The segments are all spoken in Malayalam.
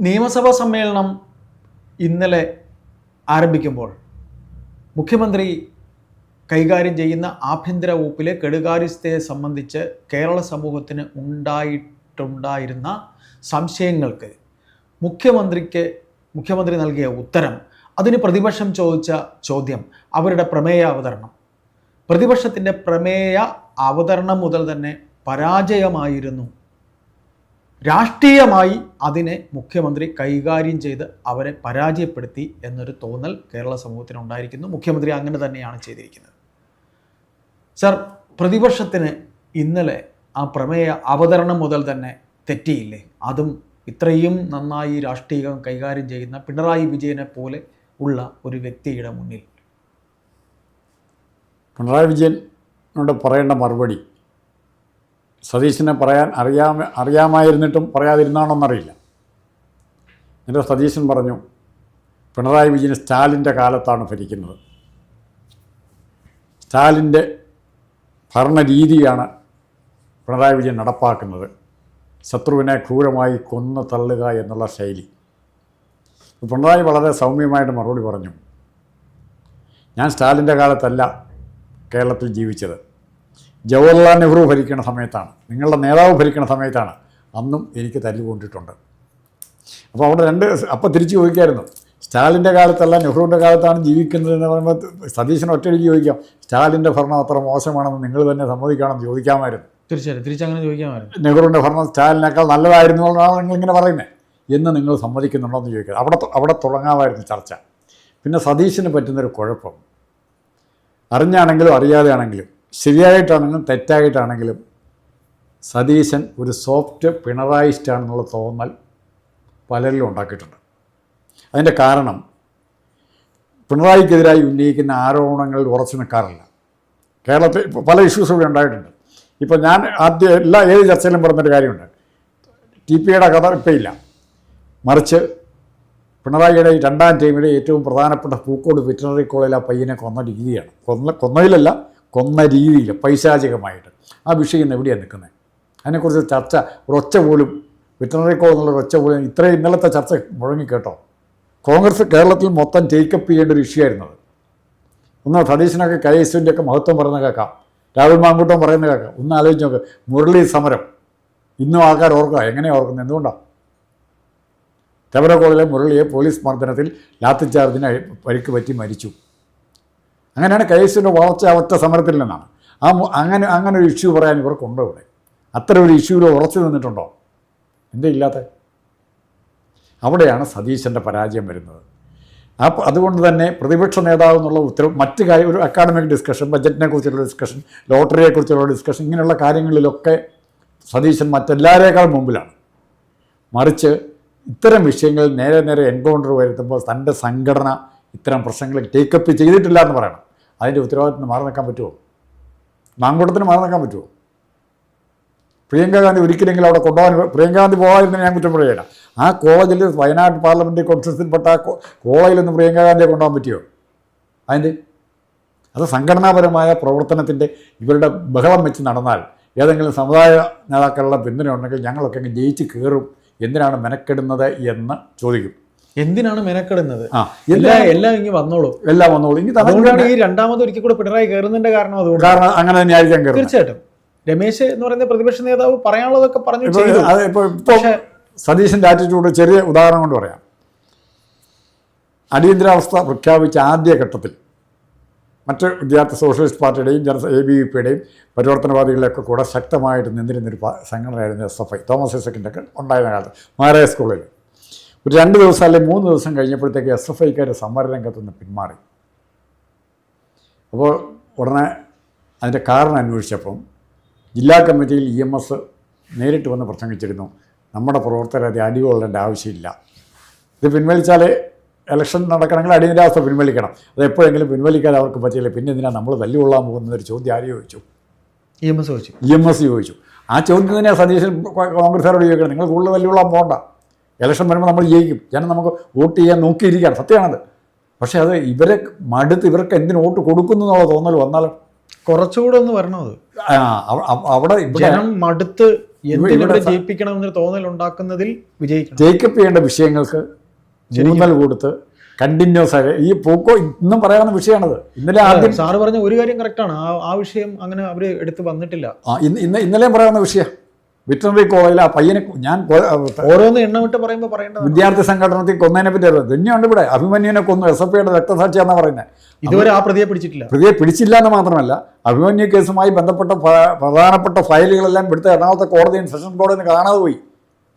നിയമസഭാ സമ്മേളനം ഇന്നലെ ആരംഭിക്കുമ്പോൾ മുഖ്യമന്ത്രി കൈകാര്യം ചെയ്യുന്ന ആഭ്യന്തര വകുപ്പിലെ കെടുകാര്യസ്ഥയെ സംബന്ധിച്ച് കേരള സമൂഹത്തിന് ഉണ്ടായിട്ടുണ്ടായിരുന്ന സംശയങ്ങൾക്ക് മുഖ്യമന്ത്രിക്ക് മുഖ്യമന്ത്രി നൽകിയ ഉത്തരം അതിന് പ്രതിപക്ഷം ചോദിച്ച ചോദ്യം അവരുടെ പ്രമേയ അവതരണം. പ്രതിപക്ഷത്തിന്റെ പ്രമേയ അവതരണം മുതൽ തന്നെ പരാജയമായിരുന്നു രാഷ്ട്രീയമായി അതിനെ മുഖ്യമന്ത്രി കൈകാര്യം ചെയ്ത് അവരെ പരാജയപ്പെടുത്തി എന്നൊരു തോന്നൽ കേരള സമൂഹത്തിന് ഉണ്ടായിരിക്കുന്നു. മുഖ്യമന്ത്രി അങ്ങനെ തന്നെയാണ് ചെയ്തിരിക്കുന്നത്. സർ പ്രതിപക്ഷത്തിന് ഇന്നലെ ആ പ്രമേയ അവതരണം മുതൽ തന്നെ തെറ്റിയില്ലേ? അതും ഇത്രയും നന്നായി രാഷ്ട്രീയം കൈകാര്യം ചെയ്യുന്ന പിണറായി വിജയനെ പോലെ ഉള്ള ഒരു വ്യക്തിയുടെ മുന്നിൽ. പിണറായി വിജയനോട് പറയേണ്ട മറുപടി സതീശനെ പറയാൻ അറിയാമ അറിയാമായിരുന്നിട്ടും പറയാതിരുന്നാണോന്നറിയില്ല. എന്നിട്ട് സതീശൻ പറഞ്ഞു പിണറായി വിജയൻ സ്റ്റാലിന്റെ കാലത്താണ് ഭരിക്കുന്നത്. സ്റ്റാലിന്റെ ഭരണരീതിയാണ് പിണറായി വിജയൻ നടപ്പാക്കുന്നത്. ശത്രുവിനെ ക്രൂരമായി കൊന്നു തള്ളുക എന്നുള്ള ശൈലി. പിണറായി വളരെ സൗമ്യമായിട്ട് മറുപടി പറഞ്ഞു ഞാൻ സ്റ്റാലിന്റെ കാലത്തല്ല കേരളത്തിൽ ജീവിച്ചത്. ജവഹർലാൽ നെഹ്റു ഭരിക്കുന്ന സമയത്താണ്. നിങ്ങളുടെ നേതാവ് ഭരിക്കുന്ന സമയത്താണ്. അന്നും എനിക്ക് തല്ലുകൊണ്ടിട്ടുണ്ട് അപ്പോൾ അവിടെ രണ്ട് അപ്പോൾ തിരിച്ചു ചോദിക്കായിരുന്നു. സ്റ്റാലിന്റെ കാലത്തല്ല നെഹ്റുവിന്റെ കാലത്താണ് ജീവിക്കുന്നത് എന്ന് പറയുമ്പോൾ സതീശൻ ഒറ്റയടിക്ക് ചോദിക്കാം. സ്റ്റാലിന്റെ ഭരണം അത്ര മോശമാണെന്ന് നിങ്ങൾ തന്നെ സമ്മതിക്കണമെന്ന് ചോദിക്കാമായിരുന്നു. തീർച്ചയായും തിരിച്ചങ്ങനെ ചോദിക്കാമായിരുന്നു. നെഹ്റുവിന്റെ ഭരണം സ്റ്റാലിനേക്കാൾ നല്ലതായിരുന്നു എന്നാണ് നിങ്ങളിങ്ങനെ പറയുന്നത് എന്ന് നിങ്ങൾ സമ്മതിക്കുന്നുണ്ടോ എന്ന് ചോദിക്കുക അവിടെ അവിടെ തുടങ്ങാമായിരുന്നു ചർച്ച. പിന്നെ സതീശന് പറ്റുന്നൊരു കുഴപ്പം. അറിഞ്ഞാണെങ്കിലും അറിയാതെയാണെങ്കിലും ശരിയായിട്ടാണെങ്കിലും തെറ്റായിട്ടാണെങ്കിലും സതീശൻ ഒരു സോഫ്റ്റ് പിണറായിസ്റ്റാണെന്നുള്ള തോന്നൽ പലരിലും ഉണ്ടാക്കിയിട്ടുണ്ട്. അതിന്റെ കാരണം പിണറായിക്കെതിരായി ഉന്നയിക്കുന്ന ആരോപണങ്ങളിൽ ഉറച്ചു നിൽക്കാറില്ല കേരളത്തിൽ പല ഇഷ്യൂസ് ഇവിടെ ഉണ്ടായിട്ടുണ്ട്. ഇപ്പോൾ ഞാൻ ആദ്യം എല്ലാ ഏത് ചർച്ചയിലും പറഞ്ഞൊരു കാര്യമുണ്ട്. ടി പി യുടെ കഥ ഇപ്പോൾ ഇല്ല. മറിച്ച് പിണറായിയുടെ രണ്ടാം ടീമിലെ ഏറ്റവും പ്രധാനപ്പെട്ട പൂക്കോട് വെറ്റിനറി കോളേജിൽ ആ പയ്യനെ കൊന്ന രീതിയാണ്. കൊന്ന കൊന്നതിലല്ല കൊന്ന രീതിയിൽ പൈശാചികമായിട്ട്. ആ വിഷയം ഇന്ന് എവിടെയാണ് നിൽക്കുന്നത് അതിനെക്കുറിച്ച് ചർച്ച ഒരൊച്ച പോലും വെറ്റിനറി കോൾ എന്നുള്ള ഒരൊച്ച പോലും ഇത്രയും ഇന്നലത്തെ ചർച്ച മുഴങ്ങി കേട്ടോ. കോൺഗ്രസ് കേരളത്തിൽ മൊത്തം ടേക്കപ്പ് ചെയ്യേണ്ട ഒരു ഇഷ്യൂ ആയിരുന്നത് ഒന്ന് ട്രഡീഷനൊക്കെ കെ എസ് യുവിന്റെ ഒക്കെ മഹത്വം പറയുന്ന കേൾക്കാം. രാഹുൽ മാങ്കൂട്ടം പറയുന്ന കേൾക്കാം. ഒന്ന് ആലോചിച്ച് നോക്ക്. മുരളി സമരം. ഇന്നും ആൾക്കാർ ഓർക്കുക എങ്ങനെയാണ് ഓർക്കുന്നത് എന്തുകൊണ്ടാണ് തെവരക്കോളിലെ മുരളിയെ പോലീസ് മർദ്ദനത്തിൽ ലാത്തിച്ചാർജിന് പരിക്ക് പറ്റി മരിച്ചു. അങ്ങനെയാണ് കെ എസ് യുവിന്റെ വളർച്ച ഒറ്റ സമരത്തിൽ നിന്നാണ്. ആ അങ്ങനെ അങ്ങനെ ഒരു ഇഷ്യൂ പറയാൻ ഇവർക്കുണ്ടോ ഇവിടെ? അത്ര ഒരു ഇഷ്യൂവിൽ ഉറച്ചു നിന്നിട്ടുണ്ടോ? എന്തേ ഇല്ലാത്ത? അവിടെയാണ് സതീശന്റെ പരാജയം വരുന്നത്. ആ അതുകൊണ്ട് തന്നെ പ്രതിപക്ഷ നേതാവ് എന്നുള്ള ഉത്തരവ് മറ്റ് കാര്യം ഒരു അക്കാഡമിക് ഡിസ്കഷൻ ബജറ്റിനെ കുറിച്ചുള്ള ഡിസ്കഷൻ ലോട്ടറിയെക്കുറിച്ചുള്ള ഡിസ്കഷൻ ഇങ്ങനെയുള്ള കാര്യങ്ങളിലൊക്കെ സതീശൻ മറ്റെല്ലാവരേക്കാളും മുമ്പിലാണ്. മറിച്ച് ഇത്തരം വിഷയങ്ങൾ നേരെ നേരെ എൻകൗണ്ടർ വരുത്തുമ്പോൾ തന്റെ സംഘടന ഇത്തരം പ്രശ്നങ്ങൾ ടേക്കപ്പ് ചെയ്തിട്ടില്ല എന്ന് പറയണം. അതിന്റെ ഉത്തരവാദിത്തം മാറി നിൽക്കാൻ പറ്റുമോ? മാങ്കൂട്ടത്തിന് മാറി നിൽക്കാൻ പറ്റുമോ? പ്രിയങ്ക ഗാന്ധി ഒരിക്കലെങ്കിലും അവിടെ കൊണ്ടുപോകാൻ പ്രിയങ്ക ഗാന്ധി പോകാതിരുന്ന ഞാൻ കുറ്റം പറയുകയില്ല ആ കോളേജിൽ വയനാട് പാർലമെന്റ് കോൺഫറൻസിൽപ്പെട്ട ആ കോ- കോളേജിൽ നിന്ന് പ്രിയങ്ക ഗാന്ധിയെ കൊണ്ടുപോകാൻ പറ്റിയോ? അതിന്റെ അത് സംഘടനാപരമായ പ്രവർത്തനത്തിന്റെ ഇവരുടെ ബഹളം വെച്ച് നടന്നാൽ ഏതെങ്കിലും സമുദായ നേതാക്കളുടെ പിന്തുണ ഉണ്ടെങ്കിൽ ഞങ്ങളൊക്കെ അങ്ങ് ജയിച്ച് കയറും എന്തിനാണ് മെനക്കെടുന്നത് എന്ന് ചോദിക്കും. എന്തിനാണ് മെനക്കെടുന്നത്? എല്ലാം ഇനി ഇങ്ങനെ വന്നോളൂ. എല്ലാം വന്നോളൂ. ഇനി അതുകൊണ്ടാണ് ഈ രണ്ടാമത് ഒരിക്കൽ കൂടെ പിണറായി കയറുന്നതിന്റെ കാരണം അതുകൊണ്ട്. കാരണം അങ്ങനെ തന്നെ ആയിരിക്കാൻ കയറുന്നത്. തീർച്ചയായിട്ടും. രമേശ് എന്ന് പറയുന്ന പ്രതിപക്ഷ നേതാവ് പറയാനുള്ളതൊക്കെ പറഞ്ഞു പക്ഷേ സതീശന്റെ ആറ്റിറ്റ്യൂഡ് ചെറിയ ഉദാഹരണം കൊണ്ട് പറയാം. അടിയന്തരാവസ്ഥ പ്രഖ്യാപിച്ച ആദ്യ ഘട്ടത്തിൽ മറ്റ് വിദ്യാർത്ഥി സോഷ്യലിസ്റ്റ് പാർട്ടിയുടെയും ജന എ ബി വി പിയുടെയും പരിവർത്തനവാദികളെയൊക്കെ കൂടെ ശക്തമായിട്ട് നിന്നിരുന്നൊരു സംഘടനയായിരുന്നു എസ് എഫ് ഐ. തോമസ് ഐസക്കിന്റെ ഒക്കെ ഉണ്ടായിരുന്ന കാലത്ത്. മഹാരാജ സ്കൂളിൽ ഒരു രണ്ട് ദിവസം അല്ലെങ്കിൽ മൂന്ന് ദിവസം കഴിഞ്ഞപ്പോഴത്തേക്ക് എസ് എഫ് ഐക്കാർ സമരരംഗത്ത് നിന്ന് പിന്മാറി. അപ്പോൾ ഉടനെ അതിന്റെ കാരണം അന്വേഷിച്ചപ്പം ജില്ലാ കമ്മിറ്റിയിൽ ഇ എം എസ് നേരിട്ട് വന്ന് പ്രസംഗിച്ചിരുന്നു. നമ്മുടെ പ്രവർത്തകർ അത് അടികൊള്ളേണ്ട ആവശ്യമില്ല. ഇത് പിൻവലിച്ചാൽ ഇലക്ഷൻ നടക്കണമെങ്കിൽ അടിയന്തരാവസ്ഥ പിൻവലിക്കണം. അത് എപ്പോഴെങ്കിലും പിൻവലിക്കാതെ അവർക്ക് പറ്റിയില്ല? പിന്നെ എന്തിനാണ് നമ്മൾ തല്ലുകൊള്ളാൻ പോകുന്നതൊരു ചോദ്യം ആര് ചോദിച്ചു? ഇ എം എസ് ചോദിച്ചു. ഇ എം എസ് ചോദിച്ചു. ആ ചോദ്യം തന്നെ സതീശൻ കോൺഗ്രസ്സുകാരോട് ചോദിക്കണം. നിങ്ങൾ കൂടുതൽ തല്ലുകൊള്ളാൻ പോകണ്ട. ഇലക്ഷൻ വരുമ്പോൾ നമ്മൾ ജയിക്കും. ജനം നമുക്ക് വോട്ട് ചെയ്യാൻ നോക്കിയിരിക്കുകയാണ്. സത്യമാണത്. പക്ഷേ അത് ഇവരെ മടുത്ത് ഇവർക്ക് എന്തിന് വോട്ട് കൊടുക്കുന്നു എന്നുള്ള തോന്നൽ വന്നാൽ കുറച്ചുകൂടെ ഒന്ന് വരണം അത്. ആ, അവ- അവ- അവിടെ ജനം മടുത്ത് എന്തിനിവിടെ ജയിപ്പിക്കണം എന്നൊരു തോന്നൽ ഉണ്ടാക്കുന്നതിൽ വിജയിക്കണം. ടേക്കപ്പ് ചെയ്യേണ്ട വിഷയങ്ങൾക്ക് ഊന്നൽ കൊടുത്ത് കണ്ടിന്യൂസ് ആയി ഈ പോക്കോ ഇന്നും പറയാവുന്ന വിഷയമാണത്. ഇന്നലെ ആദ്യം സാറ് പറഞ്ഞ ഒരു കാര്യം കറക്റ്റാണ് ആ ആ വിഷയം അങ്ങനെ അവർ എടുത്ത് വന്നിട്ടില്ല. ഇന്ന് ഇന്നലെയും പറയാവുന്ന വിഷയം. വെറ്ററിനറി കോളേജിൽ ആ പയ്യനെ ഞാൻ ഓരോന്ന് ഓരോന്ന് എണ്ണമിട്ട് പറയുമ്പോൾ പറയേണ്ടത് വിദ്യാർത്ഥി സംഘടനത്തിൽ കൊന്നതിനെ പറ്റി അറിയാം തന്നെയുണ്ട് ഇവിടെ. അഭിമന്യുവിനെ കൊന്നു. എസ് എഫ് ഐയുടെ രക്തസാക്ഷിയാണെന്ന് പറയുന്നത് ഇതുവരെ ആ പ്രതിയെ പിടിച്ചിട്ടില്ല. പ്രതിയെ പിടിച്ചില്ല എന്ന് മാത്രമല്ല അഭിമന്യു കേസുമായി ബന്ധപ്പെട്ട പ്രധാനപ്പെട്ട ഫയലുകളെല്ലാം ഇവിടുത്തെ എറണാകുളത്തെ കോടതിയും സെഷൻ കോടതിയിൽ നിന്ന് കാണാതെ പോയി.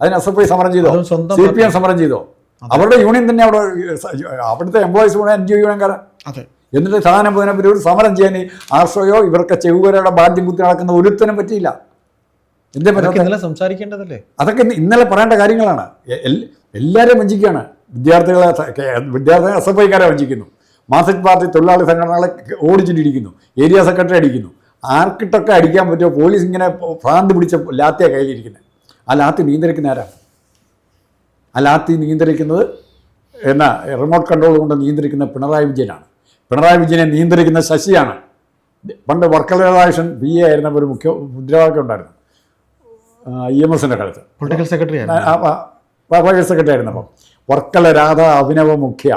അതിന് എസ് എഫ് ഐ സമരം ചെയ്തോ? സി പി എം സമരം ചെയ്തോ? അവരുടെ യൂണിയൻ തന്നെ അവിടെ അവിടുത്തെ employees union N G O യൂണിയൻകാരൻ എന്നിട്ട് സാധനം പറ്റി ഒരു സമരം ചെയ്യാൻ ആശ്രയോ ഇവർക്ക് ചെവുകരയുടെ ബാധ്യം കുത്തി നടക്കുന്ന ഒരുത്തനും പറ്റിയില്ല. എന്തേ ഇന്നലെ സംസാരിക്കേണ്ടതല്ലേ? അതൊക്കെ ഇന്നലെ പറയേണ്ട കാര്യങ്ങളാണ്. എല്ലാവരെയും വഞ്ചിക്കുകയാണ്. വിദ്യാർത്ഥികളെ വിദ്യാർത്ഥികളെ എസ് എഫ് ഐക്കാരെ വഞ്ചിക്കുന്നു. മാർക്സിസ്റ്റ് പാർട്ടി തൊഴിലാളി സംഘടനകളെ ഓടിച്ചിട്ടിരിക്കുന്നു ഏരിയ സെക്രട്ടറി അടിക്കുന്നു. ആർക്കിട്ടൊക്കെ അടിക്കാൻ പറ്റുമോ? പോലീസ് ഇങ്ങനെ ഭ്രാന്ത് പിടിച്ച ലാത്തിയ കയ്യിലിരിക്കുന്നത് ആ ലാത്തി നിയന്ത്രിക്കുന്ന ആരാ? ആ ലാത്തി നിയന്ത്രിക്കുന്നത് എന്നാ റിമോട്ട് കൺട്രോൾ കൊണ്ട് നിയന്ത്രിക്കുന്ന പിണറായി വിജയനാണ്. പിണറായി വിജയനെ നിയന്ത്രിക്കുന്ന ശശിയാണ്. പണ്ട് വർക്കല രാധാകൃഷ്ണൻ ബി എ ആയിരുന്ന ഒരു മുഖ്യ മുദ്രാവാക്യം ഉണ്ടായിരുന്നു. ഇ എം എസിന്റെ കാലത്ത്. പൊളിറ്റിക്കൽ സെക്രട്ടറി പൊളിറ്റിക്കൽ സെക്രട്ടറി ആയിരുന്നു അപ്പം. വർക്കല രാധ അഭിനവ മുഖ്യ.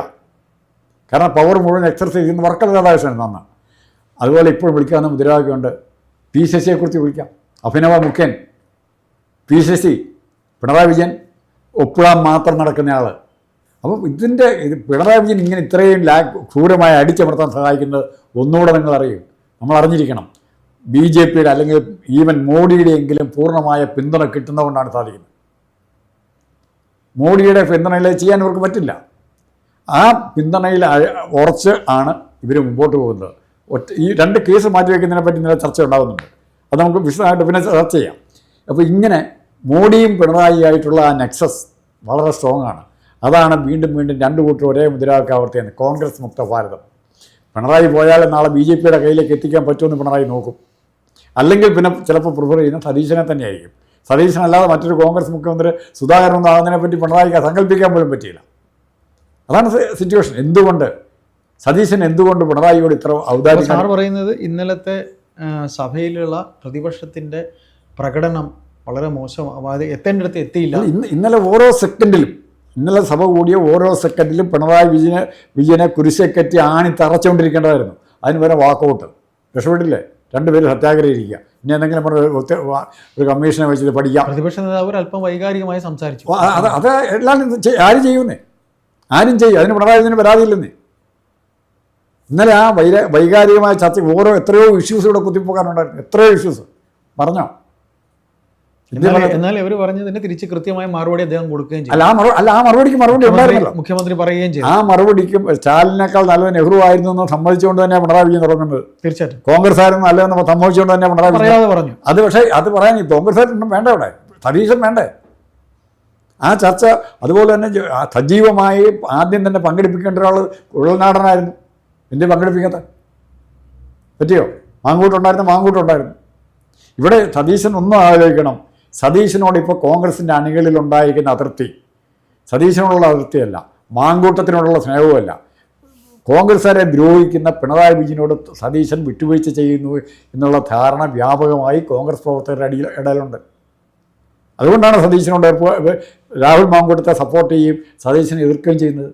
കാരണം പവർ മുഴുവൻ എക്സർസൈസ് ചെയ്യുന്ന വർക്കല രാധാകൃഷ്ണൻ നന്ന് അതുപോലെ ഇപ്പോൾ വിളിക്കാവുന്ന മുദ്രാവാക്യമുണ്ട് പി ശശിയെക്കുറിച്ച് വിളിക്കാം. അഭിനവ മുഖ്യൻ പി ശശി പിണറായി വിജയൻ ഒപ്പിടാൻ മാത്രം നടക്കുന്നയാൾ അപ്പം ഇതിന്റെ ഇത് പിണറായി വിജയൻ ഇങ്ങനെ ഇത്രയും ലാ ക്രൂരമായി അടിച്ചമർത്താൻ സഹായിക്കുന്നത് ഒന്നുകൂടെ നിങ്ങൾ അറിയും. നമ്മൾ അറിഞ്ഞിരിക്കണം. ബി ജെ പിയുടെ അല്ലെങ്കിൽ ഈവൻ മോഡിയുടെയെങ്കിലും പൂർണമായ പിന്തുണ കിട്ടുന്നതുകൊണ്ടാണ് സാധിക്കുന്നത്. മോഡിയുടെ പിന്തുണയിൽ ചെയ്യാൻ ഇവർക്ക് പറ്റില്ല. ആ പിന്തുണയിൽ ഉറച്ച് ആണ് ഇവർ മുമ്പോട്ട് പോകുന്നത്. ഒറ്റ ഈ രണ്ട് കേസ് മാറ്റിവെക്കുന്നതിനെ പറ്റി ഇന്നലെ ചർച്ച ഉണ്ടാകുന്നുണ്ട്. അത് നമുക്ക് വിശദമായിട്ട് പിന്നെ ചർച്ച ചെയ്യാം. അപ്പോൾ ഇങ്ങനെ മോഡിയും പിണറായി ആയിട്ടുള്ള ആ നെക്സസ് വളരെ സ്ട്രോങ് ആണ്. അതാണ് വീണ്ടും വീണ്ടും രണ്ട് കൂട്ടർ ഒരേ മുദ്രാവാക്യം ആവർത്തിയാണ് കോൺഗ്രസ് മുക്ത ഭാരതം. പിണറായി പോയാൽ നാളെ ബി ജെ പിയുടെ കയ്യിലേക്ക് എത്തിക്കാൻ പറ്റുമെന്ന് പിണറായി നോക്കും. അല്ലെങ്കിൽ പിന്നെ ചിലപ്പോൾ പ്രിഫർ ചെയ്യുന്ന സതീശനെ തന്നെയായിരിക്കും. സതീശനല്ലാതെ മറ്റൊരു കോൺഗ്രസ് മുഖ്യമന്ത്രി സുധാകരൻ ഒന്നും ആകുന്നതിനെ പറ്റി പിണറായിക്ക് സങ്കല്പിക്കാൻ പോലും പറ്റിയില്ല. അതാണ് സിറ്റുവേഷൻ എന്തുകൊണ്ട്? സതീശൻ എന്തുകൊണ്ട് പിണറായിയോട് ഇത്ര ഔദാര്യം സാർ പറയുന്നത് ഇന്നലത്തെ സഭയിലുള്ള പ്രതിപക്ഷത്തിന്റെ പ്രകടനം വളരെ മോശം. അതായത് എത്തേണ്ടിടത്ത് എത്തിയില്ല. ഇന്ന് ഇന്നലെ ഓരോ സെക്കൻഡിലും ഇന്നലെ സഭ കൂടിയ ഓരോ സെക്കൻഡിലും പിണറായി വിജയനെ വിജയനെ കുരിശെക്കറ്റി ആണി തറച്ചുകൊണ്ടിരിക്കേണ്ടതായിരുന്നു അതിന് വരെ വാക്കൗട്ട്. രക്ഷപ്പെട്ടില്ലേ? രണ്ടുപേരും സത്യാഗ്രഹം ഇരിക്കുക ഇനി എന്തെങ്കിലും പറഞ്ഞ ഒരു കമ്മീഷനെ വെച്ചിട്ട് പഠിക്കാം. പ്രതിപക്ഷ നേതാവ് അല്പം വൈകാരികമായി സംസാരിച്ചു. അത് അത് എല്ലാം ആരും ചെയ്യുന്നേ? ആരും ചെയ്യും. അതിന് പിണറായി വിജയന് പരാതിയില്ലെന്നേ. ഇന്നലെ ആ വൈകാരികമായ ചർച്ച ഓരോ എത്രയോ ഇഷ്യൂസ് ഇവിടെ കുത്തിപ്പോക്കാനുണ്ടായിരുന്നു. എത്രയോ ഇഷ്യൂസ് പറഞ്ഞോ? എന്നാൽ ഇവർ പറഞ്ഞതിന് തിരിച്ച് കൃത്യമായ മറുപടി അദ്ദേഹം കൊടുക്കുകയും ചെയ്തു. അല്ല ആ മറു അല്ല ആ മറുപടിക്ക് മറുപടി ഉണ്ടായിരുന്നല്ലോ. മുഖ്യമന്ത്രി- പറയുകയും ചെയ്തു. ആ മറുപടിക്കും സ്റ്റാലിനേക്കാൾ നല്ലത് നെഹ്റു ആയിരുന്നു എന്ന് സമ്മതിച്ചുകൊണ്ട് തന്നെ പിണറായി വിജയൻ തുടങ്ങുന്നത്. തീർച്ചയായിട്ടും. കോൺഗ്രസ് ആയിരുന്നു നല്ലതെന്ന് സമ്മതിച്ചുകൊണ്ട് തന്നെ പിണറായി വിജയൻ. പറഞ്ഞു. അത് പക്ഷേ അത് പറയാൻ കോൺഗ്രസ് ആയിട്ടും വേണ്ട അവിടെ. സതീശൻ വേണ്ടേ? ആ ചർച്ച അതുപോലെ തന്നെ സജീവമായി ആദ്യം തന്നെ പങ്കെടുപ്പിക്കേണ്ട ഒരാൾ ഉള്ളനാടനായിരുന്നു. എന്റെ പങ്കെടുപ്പിക്കാത്ത? പറ്റിയോ? മാങ്കൂട്ടുണ്ടായിരുന്നു മാങ്കൂട്ടുണ്ടായിരുന്നു ഇവിടെ സതീശൻ ഒന്നും ആലോചിക്കണം. സതീശനോട് ഇപ്പോൾ കോൺഗ്രസിന്റെ അണികളിൽ ഉണ്ടായിരിക്കുന്ന അതിർത്തി. സതീശനോടുള്ള അതിർത്തിയല്ല മാങ്കൂട്ടത്തിനോടുള്ള സ്നേഹവുമല്ല. കോൺഗ്രസ്സുകാരെ ദ്രോഹിക്കുന്ന പിണറായി വിജയനോട് സതീശൻ വിട്ടുവീഴ്ച ചെയ്യുന്നു എന്നുള്ള ധാരണ വ്യാപകമായി കോൺഗ്രസ് പ്രവർത്തകരുടെ അടിയിൽ ഇടയിലുണ്ട്. അതുകൊണ്ടാണ് സതീശനോട് രാഹുൽ മാങ്കൂട്ടത്തെ സപ്പോർട്ട് ചെയ്യുകയും സതീശനെ എതിർക്കുകയും ചെയ്യുന്നത്.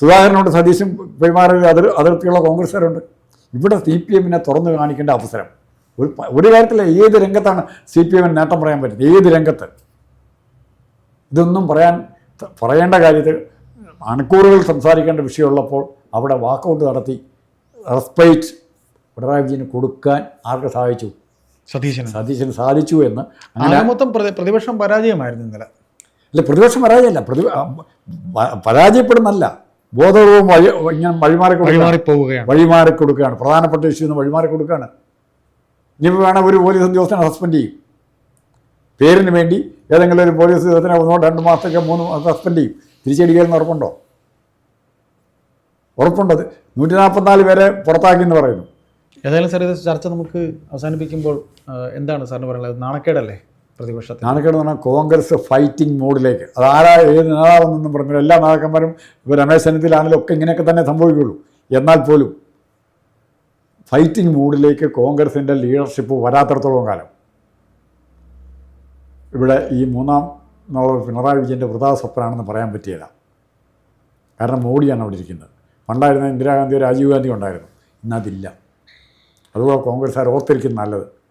സുധാകരനോട് സതീശൻ പെരുമാറിയ അതിർ അതിർത്തിയുള്ള കോൺഗ്രസ്സുകാരുണ്ട്. ഇവിടെ സി പി എമ്മിനെ തുറന്നു കാണിക്കേണ്ട അവസരം. ഒരു ഒരു കാര്യത്തില്ല ഏത് രംഗത്താണ് സി പി എമ്മിന് നേട്ടം പറയാൻ പറ്റുന്നത്? ഏത് രംഗത്ത്? ഇതൊന്നും പറയാൻ പറയേണ്ട കാര്യത്തിൽ മണിക്കൂറുകൾ സംസാരിക്കേണ്ട വിഷയമുള്ളപ്പോൾ അവിടെ വാക്കൗട്ട് നടത്തി റെസ്പൈറ്റ് പിണറായി വിജയന് കൊടുക്കാൻ ആർക്ക് സാധിച്ചു സതീശൻ സതീശന് സാധിച്ചു എന്ന് അങ്ങനെ മൊത്തം പ്രതി- പ്രതിപക്ഷം പരാജയമായിരുന്നു ഇന്നലെ. അല്ല പ്രതിപക്ഷം പരാജയമല്ല. പ്രതി പരാജയപ്പെടുന്നല്ല ബോധപൂർവം വഴി ഇങ്ങനെ വഴിമാറി വഴിമാറി പോവുകയാണ് വഴിമാറി കൊടുക്കുകയാണ്. പ്രധാനപ്പെട്ട ഇഷ്യൂ എന്ന് വഴിമാറി കൊടുക്കുകയാണ്. ഇനിയിപ്പോൾ വേണം ഒരു പോലീസ് ഉദ്യോഗസ്ഥനെ സസ്പെൻഡ് ചെയ്യും. പേരിന് വേണ്ടി ഏതെങ്കിലും ഒരു പോലീസ് ഉദ്യോഗസ്ഥനെ ഒന്നോ രണ്ട് മാസത്തേക്ക് മൂന്ന് മാസം സസ്പെൻഡ് ചെയ്യും. തിരിച്ചടിക്കുകയെന്ന് ഉറപ്പുണ്ടോ? ഉറപ്പുണ്ടത് നൂറ്റി നാൽപ്പത്തിനാല് പേരെ പുറത്താക്കി എന്ന് പറയുന്നു. ഏതായാലും സാർ ഇത് ചർച്ച നമുക്ക് അവസാനിപ്പിക്കുമ്പോൾ എന്താണ് സാറിന് പറയുന്നത് നാണക്കേടല്ലേ പ്രതിപക്ഷത്തെ നാണക്കേട് എന്ന് പറഞ്ഞാൽ കോൺഗ്രസ് ഫൈറ്റിംഗ് മോഡിലേക്ക് അത് ആരാ ഏത് നേതാവെന്നൊന്നും പറഞ്ഞു എല്ലാ നേതാക്കന്മാരും ഇപ്പോൾ രമേശ് ചെന്നിത്തലാണെങ്കിലും ഒക്കെ ഇങ്ങനെയൊക്കെ തന്നെ സംഭവിക്കുകയുള്ളൂ എന്നാൽ പോലും ഫൈറ്റിംഗ് മൂഡിലേക്ക് കോൺഗ്രസിന്റെ ലീഡർഷിപ്പ് വരാത്തിടത്തോളം കാലം. ഇവിടെ ഈ മൂന്നാം എന്നുള്ള പിണറായി വിജയന്റെ വൃതാസ്വപ്നാണെന്ന് പറയാൻ പറ്റിയില്ല. കാരണം മോഡിയാണ് അവിടെ ഇരിക്കുന്നത്. പണ്ടായിരുന്ന ഇന്ദിരാഗാന്ധിയോ രാജീവ് ഗാന്ധിയോ ഉണ്ടായിരുന്നു. ഇന്നതില്ല അതുപോലെ കോൺഗ്രസ്സുകാർ ഓർത്തിരിക്കുന്നത് നല്ലത്.